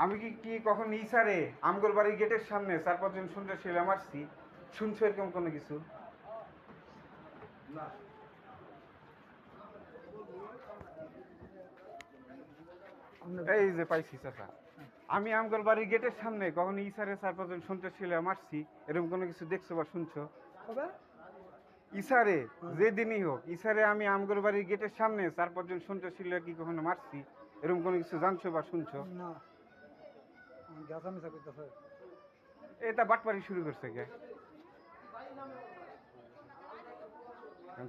আমি কি কি কখন ইসারে আমগর বাড়ির গেটের সামনে চার পাঁচজন শুনতে ছেলে মারছি শুনছো এরকম কোনো কিছু? এই যে পাইছি চাচা। আমি আমগর বাড়ির গেটের সামনে কখন ইসারে চার পাঁচজন শুনতে ছেলে মারছি এরকম কোনো কিছু দেখছ বা শুনছো? ইসারে যে দিনই হোক ইসারে আমি আমগর বাড়ির গেটের সামনে চার পাঁচজন শুনতে ছিল কি কখনো মারছি এরকম কোনো কিছু জানছো বা শুনছো? না। এটা বাটপারি শুরু করছে কে?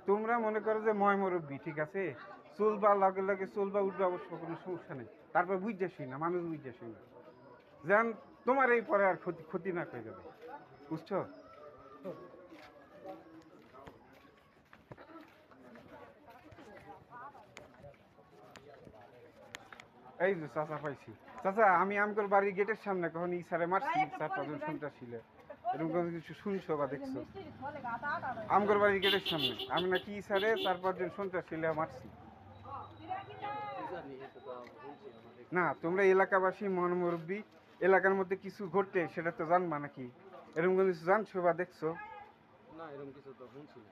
তোমরা মনে করো যে ময় মুরব্বী, ঠিক আছে? চুল বা লগে লগে চুলবা উঠবে অবশ্য কোনো সমস্যা নেই। তারপর বুঝতেছি না, মানুষ বুঝতেছি না। যেন তোমার এই পরে আর ক্ষতি ক্ষতি না করে যাবে। বুঝছ? এই যে চাচা পাইছি। চাচা আমি আমগর বাড়ির গেটের সামনে কখন ইসারে মারছি? চার পাঁচজন শুনতে ছিল এরকম কোনো কিছু শুনছো বা দেখছ? আমগর বাড়ির গেটের সামনে। আমি নাকি ইসারে চার পাঁচজন শুনতে ছিল মারছি। না তোমরা এলাকাবাসী মন মুরব্বী এলাকার মধ্যে কিছু ঘটে সেটা তো জানবা নাকি? এরকম কোনো কিছু জানছো বা দেখছ? না এরকম কিছু তো শুনছি না।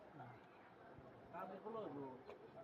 Ambil.